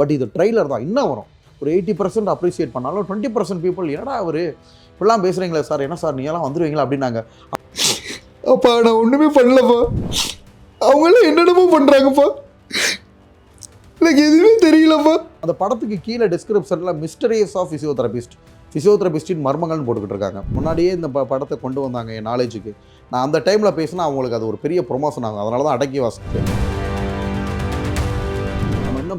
But இது trailer தான் இன்னும் வரும். ஒரு எயிட்டி பர்சன்ட் அப்ரிசியேட் பண்ணாலும் டுவெண்ட்டி பர்சன்ட் பீப்புள் என்னடா அவர் இப்படிலாம் பேசுகிறீங்களே சார் என்ன சார் நீங்களாம் வந்துடுவீங்களா அப்படின்னாங்க. அப்பா நான் ஒன்றுமே பண்ணலப்பா. அவங்களாம் என்னென்னமோ பண்ணுறாங்கப்பா எனக்கு எதுவுமே தெரியலப்பா. அந்த படத்துக்கு கீழே டிஸ்கிரிப்ஷனில் மிஸ்டரியஸ் ஆஃப் ஃபிசியோதெரபிஸ்ட் ஃபிசியோதெரபிஸ்டின் மர்மங்கள்னு போட்டுக்கிட்டு இருக்காங்க முன்னாடியே இந்த ப படத்தை கொண்டு வந்தாங்க என் நாலேஜுக்கு நான் அந்த டைமில் பேசினா அவங்களுக்கு அது ஒரு பெரிய ப்ரொமோஷன் ஆகும். அதனால தான் அடக்கி வாசிச்சேன்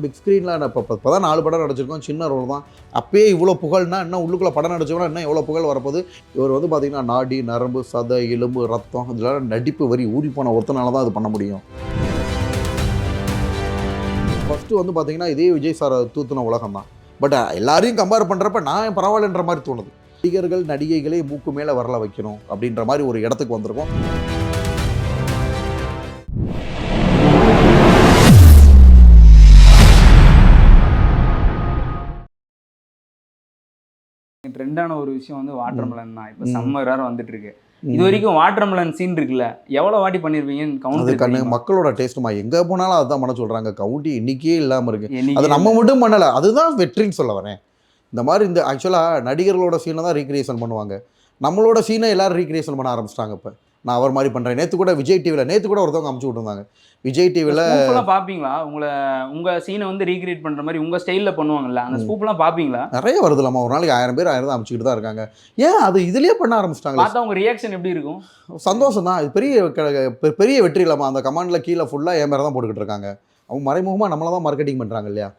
பிக் ஸ்க்ரீனில் இப்போ இப்போ தான் நாலு படம் நடிச்சிருக்கோம். சின்ன ரோல் தான். அப்பயே இவ்வளோ புகழ்னா இன்னும் உள்ளுக்குள்ளே படம் நடிச்சோம்னா இன்னும் எவ்வளோ புகழ் வரப்போகுது? இவர் வந்து பார்த்திங்கன்னா நாடி நரம்பு சதை எலும்பு ரத்தம் இதெல்லாம் நடிப்பு வரி ஊறி போன ஒருத்தனால தான் அது பண்ண முடியும். ஃபஸ்ட்டு வந்து பார்த்திங்கன்னா இதே விஜய் சார் தூத்துன உலகம் தான். பட் எல்லாரையும் கம்பேர் பண்ணுறப்ப நான் பரவாயில்லன்ற மாதிரி தோணுது. நடிகர்கள் நடிகைகளே மூக்கு மேலே வரல வைக்கணும் அப்படின்ற மாதிரி ஒரு இடத்துக்கு வந்திருக்கோம். ட்ரெண்டான ஒரு விஷயம் வந்து வாட்டர் மெலன் தான். இப்போ. சம்மர் வேற வந்துட்டு இருக்கு இது வரைக்கும் வாட்டர் மெலன் சீன் இருக்குல்ல. எவ்வளவு வாட்டி பண்ணிருப்பீங்கன்னு அது கவுண்ட் மக்களோட டேஸ்ட்டுமா எங்கே போனாலும் அதுதான் பண்ண சொல்கிறாங்க கவுண்டி இன்னைக்கே இல்லாமல் இருக்கு. அது நம்ம மட்டும் பண்ணலை. அதுதான் வெற்றின்னு சொல்ல வரேன். இந்த மாதிரி இந்த ஆக்சுவலாக நடிகர்களோட சீனை தான் ரீக்ரியேஷன் பண்ணுவாங்க. நம்மளோட சீனை எல்லாரும் ரீக்ரியேஷன் பண்ண ஆரம்பிச்சிட்டாங்க இப்போ. நான் அவர் மாதிரி பண்ணுறேன் நேற்று கூட விஜய் டிவியில் நேற்று கூட ஒருத்தவங்க அமுச்சு விட்டுருந்தாங்க. விஜய் டிவியில் ஸ்கூப்லாம் பாப்பீங்களா? உங்களை உங்க சீனை வந்து ரீக்ரியேட் பண்ற மாதிரி உங்க ஸ்டைல்ல பண்ணுவாங்கல்ல அந்த. ஸ்கூப்லாம் பாப்பீங்களா? நிறைய வருதுலாமா ஒரு நாளைக்கு ஆயிரம் பேர் ஆயிரம் தான் அமுச்சுக்கிட்டு தான் இருக்காங்க. ஏன் அது இதுலயே பண்ண ஆரம்பிச்சிட்டாங்களே? பார்த்தா உங்க ரியாக்ஷன் எப்படி இருக்கும்? சந்தோஷம் தான். இது பெரிய பெரிய வெற்றி இல்லாமா அந்த கமாண்டில் கீழே ஃபுல்லாக மேலே தான் போட்டுக்கிட்டு இருக்காங்க. அவங்க மறைமுகமாக நம்மளை தான் மார்க்கெட்டிங் பண்ணுறாங்க இல்லையா?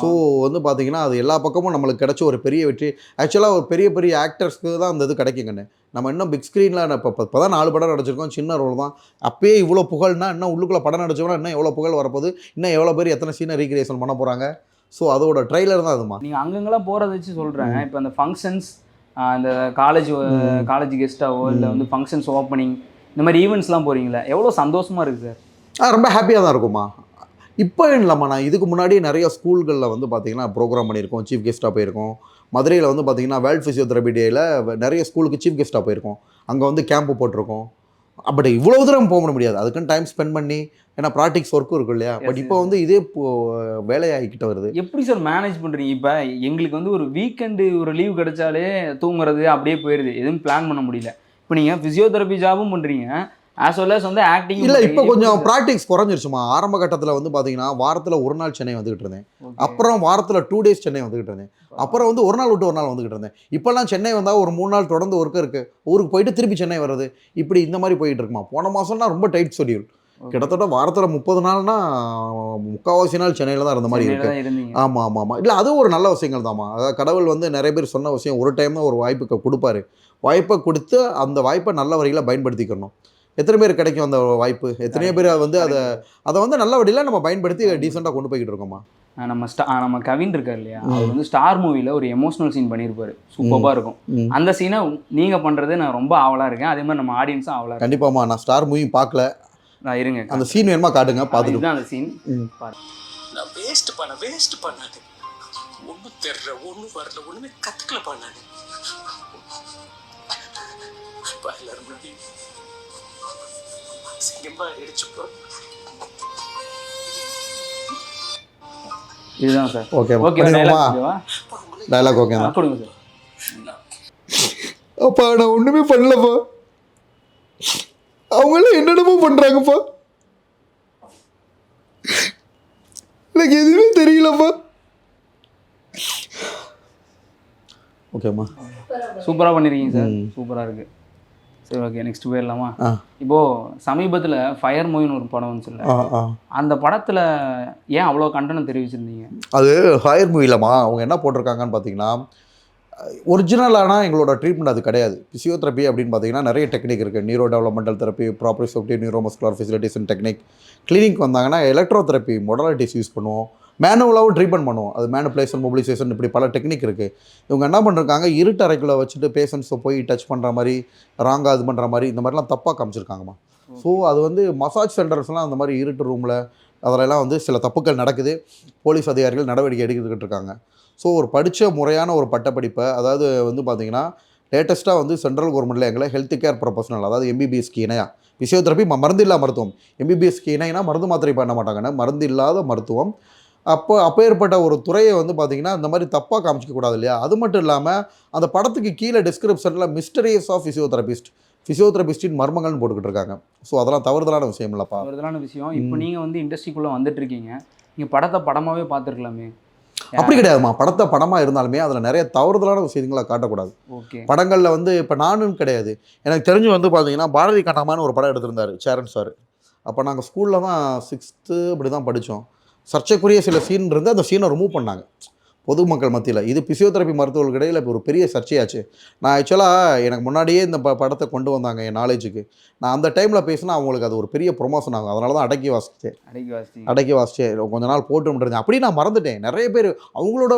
ஸோ வந்து பார்த்தீங்கன்னா அது எல்லா பக்கமும் நம்மளுக்கு கிடைச்ச ஒரு பெரிய வெற்றி. ஆக்சுவலாக ஒரு பெரிய பெரிய ஆக்டர்ஸ்க்கு தான் அந்த இது கிடைக்குங்கண்ணே. நம்ம இன்னும் பிக் ஸ்க்ரீனில் இப்போ இப்போ தான் நாலு படம் நடிச்சிருக்கோம். சின்ன ரோல் தான். அப்பயே இவ்வளோ புகழ்னா இன்னும் உள்ளுக்குள்ளே படம் நடிச்சோம்னா இன்னும் எவ்வளோ புகழ் வரப்போகுது? இன்னும் எவ்வளோ பேர் எத்தனை சீனை ரீக்ரியேஷன் பண்ண போகிறாங்க ஸோ அதோட ட்ரைலர் தான் அதுமா. நீங்க அங்கங்கெல்லாம் போறத வச்சு சொல்றேன். இப்போ அந்த ஃபங்க்ஷன்ஸ் அந்த காலேஜ். காலேஜ் கெஸ்டாவோ இல்லை. வந்து ஃபங்க்ஷன்ஸ் ஓப்பனிங் இந்த மாதிரி ஈவெண்ட்ஸ்லாம் போறீங்களா? எவ்வளோ சந்தோஷமா இருக்கு சார் ஆ ரொம்ப ஹாப்பியாக தான் இருக்குமா. இப்போ இல்லாமல் நான் இதுக்கு முன்னாடி நிறைய ஸ்கூல்களில் வந்து பார்த்தீங்கன்னா ப்ரோக்ராம் பண்ணியிருக்கோம். சீஃப் கெஸ்ட்டாக போயிருக்கோம். மதுரையில் வந்து பார்த்தீங்கன்னா வேர்ல்ட் ஃபிசியோதெரபி டேயில் நிறைய ஸ்கூலுக்கு சீஃப் கெஸ்ட்டாக போயிருக்கோம். அங்கே வந்து கேம்ப் போட்டிருக்கோம். பட் இவ்வளோ தூரம் போக முடியாது. அதுக்குன்னு டைம் ஸ்பெண்ட் பண்ணி ஏன்னா ப்ராக்டிக்ஸ் ஒர்க்கும் இருக்கும் இல்லையா? பட் இப்போ வந்து இதே வேலையாகிக்கிட்ட வருது. எப்படி சார் மேனேஜ் பண்றீங்க? இப்போ எங்களுக்கு வந்து ஒரு வீக்கெண்டு ஒரு லீவ் கிடைச்சாலே தூங்குறது அப்படியே போயிடுது எதுவும் பிளான் பண்ண முடியல. இப்போ நீங்க பிசியோதெரபி ஜாபும் பண்றீங்க. ஆஸ் வெல் as வந்து ஆக்டிங் இல்லை இப்போ கொஞ்சம் ப்ராக்டிக்ஸ் குறைஞ்சிருச்சுமா? ஆரம்ப கட்டத்தில் வந்து பார்த்தீங்கன்னா வாரத்தில் ஒரு நாள் சென்னை வந்துகிட்டு இருந்தேன். அப்புறம் வாரத்தில் டூ டேஸ் சென்னை வந்துகிட்டு இருந்தேன். அப்புறம் வந்து ஒரு நாள் விட்டு ஒரு நாள் வந்துகிட்டு இருந்தேன். இப்போல்லாம் சென்னை வந்தால் ஒரு மூணு நாள் தொடர்ந்து ஒர்க்கு இருக்குது ஊருக்கு போயிட்டு திருப்பி சென்னை வர்றது. இப்படி இந்த மாதிரி போயிட்டு இருக்குமா? போன மாதம்னா ரொம்ப டைட் ஷெடியூல் கிட்டத்தட்ட வாரத்தில் முப்பது நாள்னா முக்கால்வாசி நாள் சென்னையில் தான் இருந்த மாதிரி இருக்கு. ஆமாம் ஆமாம் ஆமாம் இல்லை அது ஒரு நல்ல விஷயங்கள் தாம்மா அதாவது கடவுள் வந்து நிறைய பேர் சொன்ன விஷயம் ஒரு டைம் தான் ஒரு வாய்ப்பு க- கொடுப்பாரு. வாய்ப்பை கொடுத்து அந்த வாய்ப்பை நல்ல வழியில் பயன்படுத்திக்கணும். எத்தனை பேர் கிடைக்கும் அந்த வாய்ப்பு? எத்தனையோ பேர் வந்து அதை அதை வந்து நல்ல வழியில் நம்ம பயன்படுத்தி டீசெண்டாக கொண்டு போய்கிட்டு இருக்கோம்மா ஆஹ் நம்ம ஸ்டா நம்ம கவின் இருக்கார் இல்லையா. அவர் வந்து ஸ்டார் மூவில ஒரு எமோஷனல் சீன் பண்ணியிருப்பாரு. சூப்பராக இருக்கும். அந்த சீனை நீங்க பண்றது நான் ரொம்ப ஆவலா இருக்கேன். அதே மாதிரி நம்ம ஆடியன்ஸும் ஆவலா இருக்கு கண்டிப்பாம்மா நான் ஸ்டார் மூவி பார்க்கல. நான் இருங்க அந்த சீன் வேணுமா காட்டுங்க பார்த்துட்டு அந்த சீன். நான் வேஸ்ட் பண்ண வேஸ்ட் பண்ணாது. ஒன்றும் தெரியல ஒன்றும் வரல ஒன்றுமே கற்றுக்கல பண்ணாது. சிங்கமாக அடிச்சுப்போம் இதுதான் சார். ஓகே ஓகே பண்ணிடுவோமா டைலாக் ஓகே தான். கொடுங்க சார். அப்பா நான் ஒன்றுமே பண்ணலப்பா. அவங்களாம் என்னென்னமோ பண்ணுறாங்கப்பா எனக்கு எதுவுமே தெரியலப்பா. ஓகேம்மா. சூப்பரா பண்ணிருக்கீங்க சார். ம். சூப்பரா இருக்கு. சரி ஓகே நெக்ஸ்ட் போயிடலாமா? ஆ. இப்போ சமீபத்துல ஃபயர் மூவின்னு ஒரு படம் வந்துச்சுல்ல அந்த படத்துல ஏன் அவ்வளோ கண்டனம் தெரிவிச்சிருந்தீங்க? அது ஹாயர் மூவிலமா அவங்க என்ன போட்டிருக்காங்கன்னு பார்த்தீங்கன்னா ஒரிஜினலான எங்களோட ட்ரீட்மெண்ட் அது கிடையாது. பிசியோதெரப்பி அப்படின்னு பார்த்தீங்கன்னா நிறைய டெக்னிக் இருக்குது neuro developmental therapy proprioceptive neuromuscular facilitation technique clinic வந்தாங்கன்னா எலக்ட்ரோ தெரப்பி மொடாலிட்டிஸ் யூஸ் பண்ணுவோம். மேனுவலாகவும் ட்ரீட்மெண்ட் பண்ணுவோம். அது மேனுப்புலேஷன் மொபிலைசேஷன் இப்படி பல டெக்னிக் இருக்குது இவங்க என்ன பண்ணிருக்காங்க? இருட்டு அறைக்குள்ளே வச்சுட்டு பேஷண்ட்ஸை போய் டச் பண்ணுற மாதிரி ராங்காக இது பண்ணுற மாதிரி இந்த மாதிரிலாம் தப்பாக காமிச்சிருக்காங்கம்மா. ஸோ அது வந்து மசாஜ் சென்டர்ஸ்லாம் அந்த மாதிரி இருட்டு ரூமில் அதிலெல்லாம் வந்து சில தப்புக்கள் நடக்குது. போலீஸ் அதிகாரிகள் நடவடிக்கை எடுத்துக்கிட்டு இருக்காங்க. ஸோ ஒரு படித்த முறையான ஒரு பட்டப்படிப்பை அதாவது வந்து பார்த்தீங்கன்னா லேட்டஸ்ட்டாக வந்து சென்ட்ரல் கவர்மெண்ட்டில் எங்களை ஹெல்த் கேர் ப்ரொஃபஷனல் அதாவது எம்பிபிஎஸ்க்கு இணையா ஃபிசியோதெரப்பி மருந்து இல்லா மருத்துவம். எம்பிபிஎஸ்க்கு இணைனா மருந்து மாத்திரை பண்ண மாட்டாங்கன்னா மருந்து இல்லாத மருத்துவம் அப்போ அப்பேற்பட்ட ஒரு துறையை வந்து பார்த்தீங்கன்னா இந்த மாதிரி தப்பாக காமிச்சிக்க கூடாது இல்லையா? அது மட்டும் இல்லாமல் அந்த படத்துக்கு கீழே டிஸ்கிரிப்ஷனில் மிஸ்டரியஸ் ஆஃப் ஃபிசியோதெரபிஸ்ட் ஃபிசியோதெரபிஸ்டின் மர்மங்கள்னு போட்டுக்கிட்டு இருக்காங்க. ஸோ அதெல்லாம் தவறுதலான விஷயம் இல்லைப்பா. வருதலான விஷயம். இப்போ ம். நீங்க வந்து இண்டஸ்ட்ரிக்குள்ள வந்துட்டு இருக்கீங்க நீங்க படத்தை படமாவே பார்த்துருக்கலாமே. அப்படி கிடையாதுமா. படத்தை படமாக இருந்தாலுமே அதில் நிறைய தவறுதலான விஷயங்களை காட்டக்கூடாது. ஓகே. படங்களில் வந்து இப்போ நானும் கிடையாது. எனக்கு தெரிஞ்சு வந்து பார்த்தீங்கன்னா பாரதி கண்ணம்மான்னு ஒரு படம் எடுத்திருந்தார் சேரன் சார். அப்போ நாங்கள் ஸ்கூலில் தான் சிக்ஸ்த்து இப்படி தான் படித்தோம் சர்ச்சைக்குரிய சில சீன் இருந்து அந்த சீனை ரிமூவ் பண்ணாங்க. பொதுமக்கள் மத்தியில். இது பிசியோதெரப்பி மருத்துவர்களுக்கு இடையில் இப்போ ஒரு பெரிய சர்ச்சையாச்சு. நான் ஆக்சுவலாக எனக்கு முன்னாடியே இந்த ப படத்தை கொண்டு வந்தாங்க என் நாலேஜுக்கு நான் அந்த டைமில் பேசினா அவங்களுக்கு அது ஒரு பெரிய ப்ரொமோஷன் ஆகும். அதனால தான் அடக்கி வாசித்தேன் அடக்கி வாசி அடக்கி வாசிச்சேன். கொஞ்ச நாள் போட்டு இருந்தேன். அப்படி நான் மறந்துட்டேன். நிறைய பேர் அவங்களோட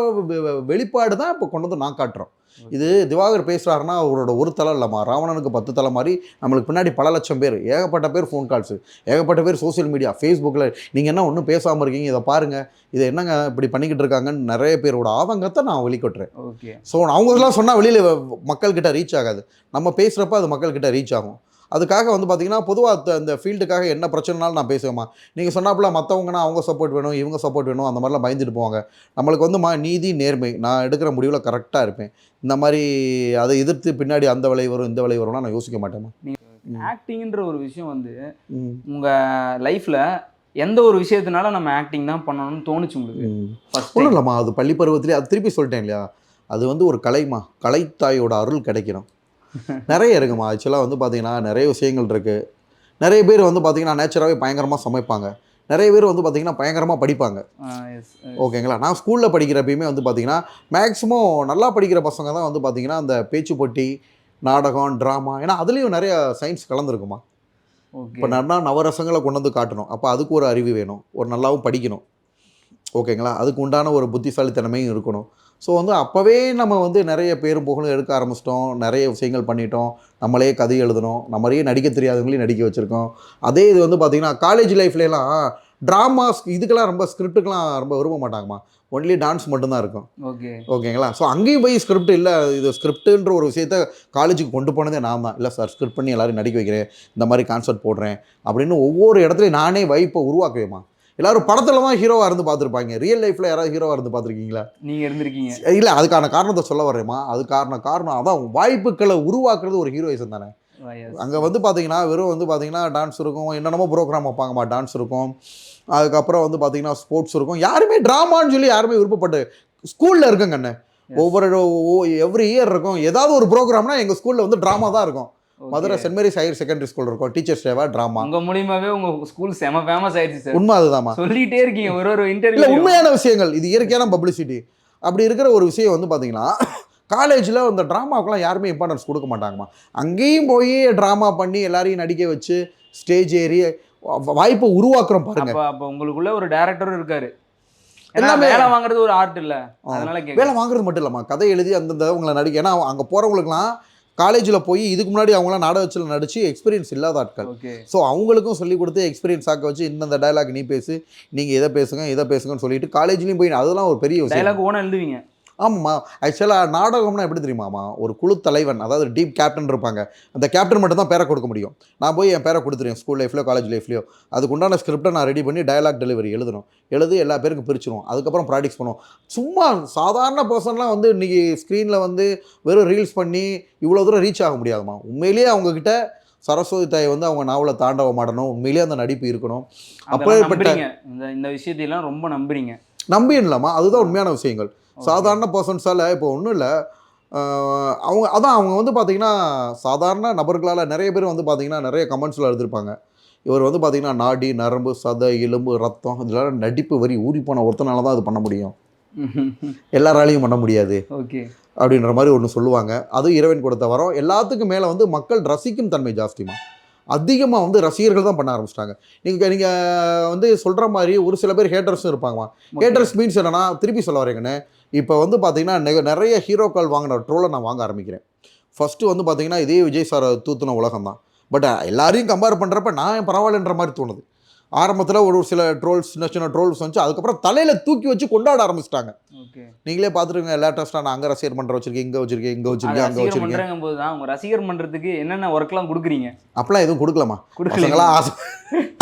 வெளிப்பாடு தான் இப்போ கொண்டு வந்து நான் காட்டுறோம். இது திவாகர் பேசுகிறாருன்னா அவரோட ஒரு தலை இல்லைம்மா. ராவணனுக்கு பத்து தலை மாதிரி நம்மளுக்கு பின்னாடி பல லட்சம் பேர். ஏகப்பட்ட பேர் ஃபோன் கால்ஸு ஏகப்பட்ட பேர் சோஷியல் மீடியா ஃபேஸ்புக்கில் நீங்கள் என்ன ஒன்றும் பேசாமல் இருக்கீங்க? இதை பாருங்கள் இதை என்னங்க இப்படி பண்ணிக்கிட்டு இருக்காங்கன்னு நிறைய பேரோட ஆதங்கத்தை நான் வெளிக்கொட்டுறேன். ஓகே. ஸோ அவங்கெல்லாம் சொன்னால் வெளியில் மக்கள்கிட்ட ரீச் ஆகாது. நம்ம பேசுகிறப்ப அது மக்கள்கிட்ட ரீச் ஆகும். அதுக்காக வந்து பார்த்தீங்கன்னா பொதுவாக அந்த ஃபீல்டுக்காக என்ன பிரச்சனைனாலும் நான் பேசுவேம்மா. நீங்கள் சொன்னாப்புல மற்றவங்கன்னா அவங்க சப்போர்ட் வேணும் இவங்க சப்போர்ட் வேணும் அந்த மாதிரிலாம் பயந்துட்டு போவாங்க. நம்மளுக்கு வந்து மா நீதி நேர்மை. நான் எடுக்கிற முடிவில் கரெக்டாக இருப்பேன். இந்த மாதிரி அதை எதிர்த்து பின்னாடி அந்த விலை வரும் இந்த விலை வரும்னா நான் யோசிக்க மாட்டேம்மா. ஆக்டிங்ன்ற ஒரு விஷயம் வந்து ம். உங்க லைஃப்ல எந்த ஒரு விஷயத்தினால நம்ம ஆக்டிங் தான் பண்ணணும்னு தோணுச்சு உங்களுக்கு? ஒன்றும் இல்லைம்மா. அது பள்ளி பருவத்திலே அது திருப்பி சொல்லிட்டேன் இல்லையா? அது வந்து ஒரு கலைமா கலைத்தாயோட அருள் கிடைக்கணும். நிறைய இருக்குமா? ஆக்சுவலாக வந்து பார்த்தீங்கன்னா நிறைய விஷயங்கள் இருக்குது நிறைய பேர் வந்து பார்த்தீங்கன்னா நேச்சராகவே பயங்கரமாக சமைப்பாங்க. நிறைய பேர் வந்து பார்த்தீங்கன்னா பயங்கரமாக படிப்பாங்க. ஓகேங்களா? நான் ஸ்கூலில் படிக்கிறப்பயுமே வந்து பார்த்தீங்கன்னா மேக்ஸிமம் நல்லா படிக்கிற பசங்க தான் வந்து பார்த்தீங்கன்னா அந்த பேச்சு போட்டி நாடகம் ட்ராமா ஏன்னா அதுலேயும் நிறைய சயின்ஸ் கலந்துருக்குமா? இப்போ நல்லா நவரசங்களை கொண்டு வந்து காட்டணும். அப்போ அதுக்கு ஒரு அறிவு வேணும். ஒரு நல்லாவும் படிக்கணும். ஓகேங்களா? அதுக்கு உண்டான ஒரு புத்திசாலித்தனமையும் இருக்கணும். ஸோ வந்து அப்போவே நம்ம வந்து நிறைய பேரும் புகழும் எடுக்க ஆரம்பிச்சிட்டோம். நிறைய விஷயங்கள் பண்ணிட்டோம். நம்மளே கதை எழுதணும். நம்மளையே நடிக்க தெரியாதவங்களையும் நடிக்க வச்சுருக்கோம். அதே இது வந்து பார்த்திங்கன்னா காலேஜ் லைஃப்லலாம் ட்ராமாஸ் இதுக்கெல்லாம் ரொம்ப ஸ்கிரிப்டுக்கெலாம் ரொம்ப விரும்ப மாட்டாங்கம்மா. ஒன்லி டான்ஸ் மட்டும்தான் இருக்கும். ஓகே. ஓகேங்களா ஸோ அங்கேயும் போய் ஸ்கிரிப்ட் இல்லை. இது ஸ்கிரிப்டுன்ற ஒரு விஷயத்த காலேஜுக்கு கொண்டு போனதே நான் தான் இல்லை சார் ஸ்கிரிப்ட் பண்ணி எல்லாரும் நடிக்க வைக்கிறேன். இந்த மாதிரி கான்செப்ட் போடுறேன் அப்படின்னு ஒவ்வொரு இடத்துலையும் நானே வைப்பை உருவாக்குவேம்மா. எல்லாரும் படத்தில் தான் ஹீரோவாக இருந்து பார்த்துருப்பாங்க. ரியல் லைஃப்பில் யாராவது ஹீரோவாக இருந்து பார்த்துருக்கீங்களா? நீங்க இருந்திருக்கீங்க. இல்லை அதுக்கான காரணத்தை சொல்ல வரேம்மா அது காரணம் அதான் வாய்ப்புகளை உருவாக்குறது ஒரு ஹீரோயிசம் தானே. அங்கே வந்து பார்த்தீங்கன்னா வெறும் வந்து பார்த்தீங்கன்னா டான்ஸ் இருக்கும். என்னென்னமோ ப்ரோக்ராம் வைப்பாங்கம்மா டான்ஸ் இருக்கும். அதுக்கப்புறம் வந்து பார்த்தீங்கன்னா ஸ்போர்ட்ஸ் இருக்கும். யாருமே ட்ராமான்னு சொல்லி யாருமே விருப்பப்பட்டு ஸ்கூலில் இருக்குங்க. ஒவ்வொரு எவ்ரி இயர் இருக்கும். ஏதாவது ஒரு ப்ரோக்ராம்னா எங்கள் ஸ்கூலில் வந்து ட்ராமா தான் இருக்கும். Madurai saint Mary's higher secondary school இருக்கும். டீச்சர்ஸ் டேவா ட்ராமா உங்க மூலியமாவே உங்க ஸ்கூல் செம ஃபேமஸ் ஆயிடுச்சு சார் உண்மை அதுதாம்மா. சொல்லிட்டே இருக்கீங்க. ஒரு ஒரு இன்டர்வியூ உண்மையான விஷயங்கள். இது இயற்கையான பப்ளிசிட்டி அப்படி இருக்கிற ஒரு விஷயம் வந்து பார்த்தீங்கன்னா காலேஜில் அந்த ட்ராமாவுக்குலாம் யாருமே இம்பார்ட்டன்ஸ் கொடுக்க மாட்டாங்கம்மா. அங்கேயும் போய் ட்ராமா பண்ணி எல்லாரையும் நடிக்க வச்சு ஸ்டேஜ் ஏறி வாய்ப்பை உருவாக்குறோம் பாருங்க. அப்ப உங்களுக்குள்ள ஒரு டேரக்டரும் இருக்காரு. எல்லாமே- வேலை வாங்குறது ஒரு ஆர்ட் இல்ல. அதனால வேலை வாங்குறது மட்டும் இல்லைம்மா. கதை எழுதி அந்தந்த அவங்கள நடிக்க ஏன்னா அங்கே போகிறவங்களுக்குலாம் காலேஜில் போய் இதுக்கு முன்னாடி அவங்களாம் நாடகத்தில் நடித்து எக்ஸ்பீரியன்ஸ் இல்லாத ஆட்கள். ஸோ அவங்களுக்கும் சொல்லி கொடுத்து எக்ஸ்பீரியன்ஸ் ஆக்க வச்சு இந்தந்த டயலாக் நீ பேசு நீங்கள் இதை பேசுங்க இதை பேசுங்கன்னு சொல்லிட்டு காலேஜ்லேயும் போய் அதெல்லாம் ஒரு பெரிய விஷயம். டைலாக் ஓனா எழுதுவீங்க? ஆமாம்மா. ஆக்சுவலாக நாடகம்னா எப்படி தெரியுமாம்மா? ஒரு குழு தலைவன் அதாவது டீப் கேப்டன் இருப்பாங்க. அந்த கேப்டன் மட்டும் தான் பேரை கொடுக்க முடியும். நான் போய் என் பேரை கொடுத்துருவேன் ஸ்கூல் லைஃப்லையோ காலேஜ் லைஃப்லையோ அதுக்கு உண்டான ஸ்கிரிப்டை நான் ரெடி பண்ணி டயலாக் டெலிவரி எழுதணும். எழுதி எல்லா பேருக்கும் பிரிச்சிருவோம். அதுக்கப்புறம் ப்ராக்டிஸ் பண்ணுவோம். சும்மா சாதாரண பர்சன்லாம் வந்து இன்றைக்கி ஸ்க்ரீனில் வந்து வெறும் ரீல்ஸ் பண்ணி இவ்வளோ தூரம் ரீச் ஆக முடியாதுமா உண்மையிலேயே அவங்கக்கிட்ட சரஸ்வதி தாய் வந்து அவங்க நாவலை தாண்டவ மாடணும். உண்மையிலேயே அந்த நடிப்பு இருக்கணும். இந்த இந்த விஷயத்தையெல்லாம் ரொம்ப நம்புறீங்க. நம்பிடலாமா அதுதான் உண்மையான விஷயங்கள். சாதாரண பர்சன்ஸால் இப்போ ஒன்றும் இல்லை. அவங்க அதான் அவங்க வந்து பார்த்தீங்கன்னா சாதாரண நபர்களால் நிறைய பேர் வந்து பார்த்தீங்கன்னா நிறைய கமெண்ட்ஸில் எழுதிருப்பாங்க. இவர் வந்து பார்த்தீங்கன்னா நாடி நரம்பு சதை எலும்பு ரத்தம் இதெல்லாம் நடிப்பு வரி ஊறி போன ஒருத்தனால தான் அது பண்ண முடியும். எல்லாராலையும் பண்ண முடியாது. ஓகே. அப்படின்ற மாதிரி ஒன்று சொல்லுவாங்க. அதுவும் இறைவன் கொடுத்த வரம். எல்லாத்துக்கும் மேலே வந்து மக்கள் ரசிக்கும் தன்மை ஜாஸ்திமா அதிகமாக வந்து ரசிகர்கள் தான் பண்ண ஆரம்பிச்சிட்டாங்க. நீங்கள் நீங்கள் வந்து சொல்கிற மாதிரி ஒரு சில பேர் ஹேட்டர்ஸும் இருப்பாங்கம்மா. ஹேட்டர்ஸ் மீன்ஸ் என்னன்னா திருப்பி சொல்ல வரேங்கண்ணே. இப்போ வந்து பார்த்தீங்கன்னா நிறைய ஹீரோக்கள் வாங்கின ட்ரோலை நான் வாங்க ஆரம்பிக்கிறேன். ஃபஸ்ட்டு வந்து பார்த்தீங்கன்னா இதே விஜய் சார் தூத்துன உலகம் தான். பட் எல்லாரையும் கம்பேர் பண்ணுறப்ப நான் பரவாயில்லன்ற மாதிரி தோணுது. ஆரம்பத்தில் ஒரு சில ட்ரோல்ஸ் சின்ன சின்ன ட்ரோல்ஸ் வந்துச்சு. அதுக்கப்புறம் தலையில் தூக்கி வச்சு கொண்டாட ஆரம்பிச்சிட்டாங்க. நீங்களே பார்த்துருங்க லேட்டஸ்ட்டாக நான் அங்கே ரசிகர் மன்றம் வச்சிருக்கேன் இங்கே வச்சிருக்கேன் இங்கே வச்சிருக்கேன் அங்கே வச்சிருக்கேன். போது தான் உங்க ரசிகர் பண்றதுக்கு என்னென்ன ஒர்க்லாம் கொடுக்குறீங்க? அப்பெல்லாம் எதுவும் கொடுக்கலாமா கொடுக்கல பசங்களாம் ஆசை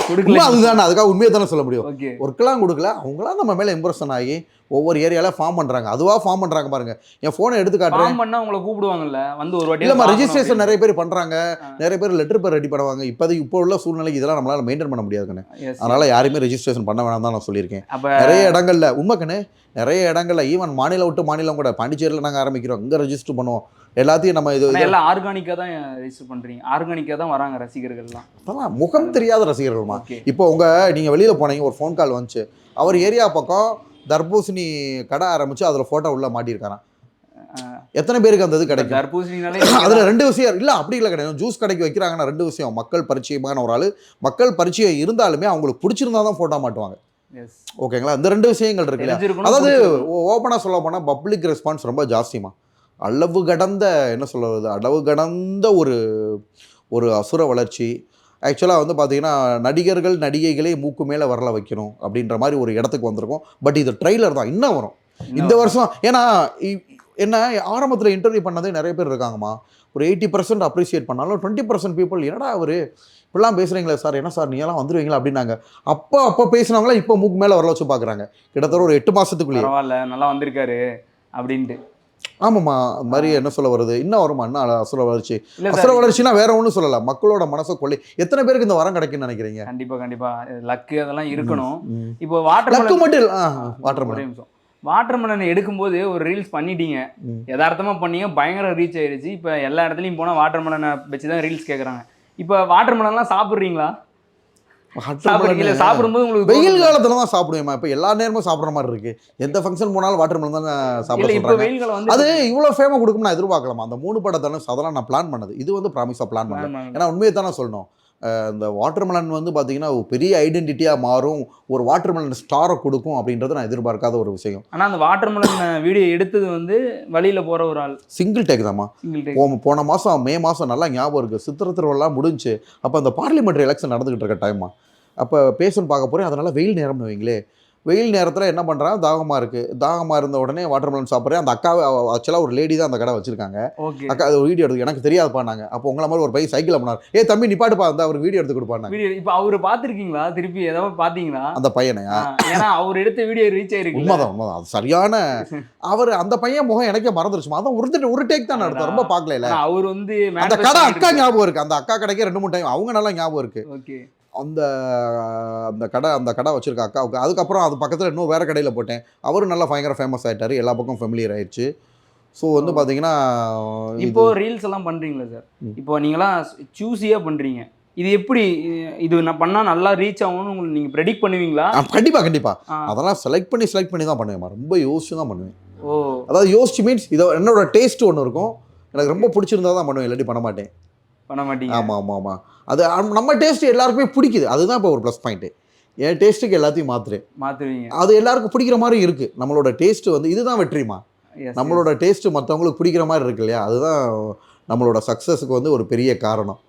கொடுக்கல. அதுதானே அதுக்காக உண்மையை தானே சொல்ல முடியும். ஒர்க்கெல்லாம் கொடுக்கல அவங்களாம் நம்ம மேலே இம்ப்ரெஷன் ஆகி ஒவ்வொரு ஏரியால ஃபார்ம் பண்ணுறாங்க அதுவாக ஃபார்ம் பண்ணுறாங்க பாருங்க. என் ஃபோனை எடுத்து காட்டுறேன். ஃபார்ம் பண்ணா உங்களை கூப்பிடுவாங்கல்ல வந்து ஒரு வாட்டி இல்லைம்மா ரெஜிஸ்ட்ரேஷன். நிறைய பேர் பண்ணுறாங்க. நிறைய பேர் லெட்டர் பேர் ரெடி பண்ணுவாங்க. இப்போதைக்கு இப்போ உள்ள சூழ்நிலைக்கு இதெல்லாம் நம்மளால மெயின்டைன் பண்ண முடியாதுங்கண்ணே. அதனால யாருமே ரெஜிஸ்ட்ரேஷன் பண்ண வேணாம் தான் நான் சொல்லியிருக்கேன். நிறைய இடங்கள்ல உண்மைக்கண்ணே நிறைய இடங்கள்ல ஈவன் மாநிலம் விட்டு மாநிலம் கூட பாண்டிச்சேரியில் நாங்கள் ஆரம்பிக்கிறோம். இங்கே ரெஜிஸ்டர் பண்ணுவோம். எல்லாத்தையும் நம்ம இது எல்லாம் ஆர்கானிக்கா தான் ரெஜிஸ்டர் பண்றீங்க. ஆர்கானிக்கா தான் வராங்க ரசிகர்கள்லாம். இதெல்லாம் முகம் தெரியாத ரசிகர்கள்மா. இப்போ உங்க நீங்க வெளியில போனீங்க ஒரு ஃபோன் கால் வந்துச்சு. அவர் ஏரியா பக்கம் தர்பூசணி கடை ஆரம்பிச்சு அதுல போட்டோ உள்ள மாட்டியிருக்காராம். எத்தனை பேருக்கு அந்த இது கிடைக்கும்? தர்பூசணினாலே அதுல ரெண்டு விஷயம் இல்ல அப்படி இல்லை கிடையாது. ஜூஸ் கடைக்கு வைக்கிறாங்கன்னா ரெண்டு விஷயம். மக்கள் பரிச்சயமான ஒரு ஆளு. மக்கள் பரிச்சயம் இருந்தாலுமே அவங்களுக்கு பிடிச்சிருந்தா தான் போட்டோ மாட்டுவாங்க. ஓகேங்களா இந்த ரெண்டு விஷயங்கள் இருக்குல்ல அதாவது. ஓப்பனாக சொல்ல போனால் பப்ளிக் ரெஸ்பான்ஸ் ரொம்ப ஜாஸ்திமா அளவு கடந்த என்ன சொல்கிறது அளவு கடந்த ஒரு ஒரு அசுர வளர்ச்சி. ஆக்சுவலாக வந்து பார்த்தீங்கன்னா நடிகர்கள் நடிகைகளே மூக்கு மேலே வரல வைக்கணும் அப்படின்ற மாதிரி ஒரு இடத்துக்கு வந்திருக்கோம். பட் இது ட்ரெய்லர் தான் இன்னும் வரும். இந்த வருஷம் ஏன்னா என்ன ஆரம்பத்தில் இன்டர்வியூ பண்ணதே நிறைய பேர் இருக்காங்கம்மா. ஒரு எயிட்டி பர்சன்ட் அப்ரிசியேட் பண்ணாலும் டுவெண்ட்டி பர்சன்ட் பீப்புள் என்னடா அவர்? இப்படிலாம் பேசுகிறீங்களே சார் என்ன சார் நீங்களாம் வந்துருவீங்களா? அப்படின்னாங்க. அப்போ அப்போ பேசினவங்களாம் இப்போ மூக்கு மேலே வரல வச்சு பார்க்குறாங்க கிட்டத்தட்ட ஒரு எட்டு மாதத்துக்குள்ளேயே பரவாயில்ல நல்லா வந்திருக்காரு அப்படின்ட்டு. ஆமாம்மா மாதிரி என்ன சொல்ல வருது இன்னும் வருமா அல- அசுர வளர்ச்சி. அசுர சார் வளர்ச்சினா வேற ஒன்றும் சொல்லல. மக்களோட மனசை கொள்ளை. எத்தனை பேருக்கு இந்த வரம் கிடைக்கும்னு நினைக்கிறீங்க? கண்டிப்பா கண்டிப்பா. லக்கு அதெல்லாம் இருக்கணும். இப்போ வாட்டர் லக்கு மட்டும் இல்லை. வாட்டர் நிமிஷம். வாட்டர் மெலன் எடுக்கும்போது ஒரு ரீல்ஸ் பண்ணிட்டீங்க. ம். யதார்த்தமா பண்ணீங்க பயங்கர ரீச் ஆயிருச்சு. இப்போ எல்லா இடத்துலையும் போனால் வாட்டர் மெலனை வச்சு தான் ரீல்ஸ் கேட்குறாங்க இப்போ வாட்டர் மெலன்லாம் சாப்பிட்றீங்களா? சாப்பிடும்போது உங்களுக்கு வெயில்? காலத்துல தான் சாப்பிடுவேம்மா இப்போ எல்லா நேரமும் சாப்பிட்ற மாதிரி இருக்கு. எந்த ஃபங்க்ஷன் போனாலும் வாட்டர் மெலன் தான் சாப்பிட அது இவ்வளோ ஃபேமாக கொடுக்கும் நான் எதிர்பார்க்கலாமா அந்த மூணு படத்தாலும் அதெல்லாம் நான் பிளான் பண்ணது. இது வந்து ப்ராமிஸாக பிளான் பண்ணல. ஆமா. ஏன்னா உண்மையை தானே சொல்லணும். இந்த வாட்டர்மெலன் வந்து பார்த்தீங்கன்னா பெரிய ஐடென்டிட்டியாக மாறும். ஒரு வாட்டர்மெலன் ஸ்டாரை கொடுக்கும் அப்படின்றது நான் எதிர்பார்க்காத ஒரு விஷயம். ஆனா அந்த வாட்டர் மெலன் வீடியோ எடுத்தது வந்து வழியில போற ஒரு ஆள். சிங்கிள் டேக் தாம்மா. போ போன மாதம் மே மாதம் நல்லா ஞாபகம் இருக்குது சித்திர திருவிழாலாம் முடிஞ்சு அப்போ அந்த பார்லிமெண்ட்ரி எலெக்ஷன் நடந்துகிட்டு இருக்க டைமா அப்போ பேஷண்ட் பார்க்க போகிறேன் அதனால் வெயில் நேரம்னு வைங்களே வெயில் நேரத்தில் என்ன பண்ணுறான் தாகமாக இருக்குது தாகமாக இருந்த உடனே வாட்டர்மெலன் சாப்பிட்றேன். அந்த அக்காவை ஆக்சுவலாக ஒரு லேடி தான் அந்த கடை வச்சிருக்காங்க. அக்கா அது வீடியோ எடுத்து எனக்கு தெரியாதுப்பா நாங்கள் அப்போ உங்களை மாதிரி ஒரு பையன் சைக்கிள் பண்ணார் ஏ தம்பி நிப்பாட்டுப்பா அந்த அவர் வீடியோ எடுத்து கொடுப்பாங்க இப்போ அவரு பாத்திருக்கீங்களா திருப்பி ஏதாவது பாத்தீங்களா அந்த பையனை ஆ, ஏன்னா அவர் எடுத்த வீடியோ ரீச் ஆயிருக்கு உண்மைதான் உண்மைதான். அது சரியான அவர் அந்த பையன் முகம் எனக்கே மறந்துருச்சுமா அதான் ஒரு ஒரு டேக் தான் நடத்தோம். ரொம்ப பார்க்கல அவர் வந்து அந்த கடை அக்கா ஞாபகம் இருக்கு. அந்த அக்கா கடைக்கே ரெண்டு மூணு டைம் அவங்க நல்லா ஞாபகம் இருக்கு. ஓகே. அந்த அந்த கடை அந்த கடை வச்சிருக்க அக்காவுக்கு. அதுக்கப்புறம் அது பக்கத்தில் இன்னும் வேற கடையில் போட்டேன். அவரும் நல்லா பயங்கர ஃபேமஸ் ஆயிட்டாரு. எல்லா பக்கம் ஃபெமிலியர் ஆயிடுச்சு ஸோ வந்து. பார்த்தீங்கன்னா இப்போ ரீல்ஸ் எல்லாம் பண்றீங்களா சார். இப்போ நீங்களாம் சூஸியா பண்றீங்க. இது எப்படி இது நான் பண்ணா நல்லா ரீச் ஆகும்னு உங்களுக்கு நீங்க ப்ரெடிக்ட் பண்ணுவீங்களா? கண்டிப்பாக கண்டிப்பாக. அதெல்லாம் செலக்ட் பண்ணி செலக்ட் பண்ணி தான் பண்ணுவேன். ரொம்ப யோசிச்சு தான் பண்ணுவேன். ஓ. அதாவது யோசிச்சு மீன்ஸ் இதோ என்னோட டேஸ்ட் ஒன்று இருக்கும். எனக்கு ரொம்ப பிடிச்சிருந்தா தான் பண்ணுவேன். இல்லாட்டி பண்ண மாட்டேன். பண்ண மாட்டீங்க. ஆமாம் ஆமாம் ஆமாம் அது நம்ம டேஸ்ட் எல்லாருக்குமே பிடிக்குது. அதுதான் இப்போ ஒரு ப்ளஸ் பாயிண்ட்டு என் டேஸ்ட்டுக்கு எல்லாத்தையும் மாத்துறேன். மாத்துவீங்க. அது எல்லாருக்கும் பிடிக்கிற மாதிரி இருக்குது நம்மளோட டேஸ்ட் வந்து இதுதான் வெற்றிமா. நம்மளோட டேஸ்ட் மற்றவங்களுக்கு பிடிக்கிற மாதிரி இருக்கு இல்லையா? அதுதான் நம்மளோட சக்ஸஸுக்கு வந்து ஒரு பெரிய காரணம்.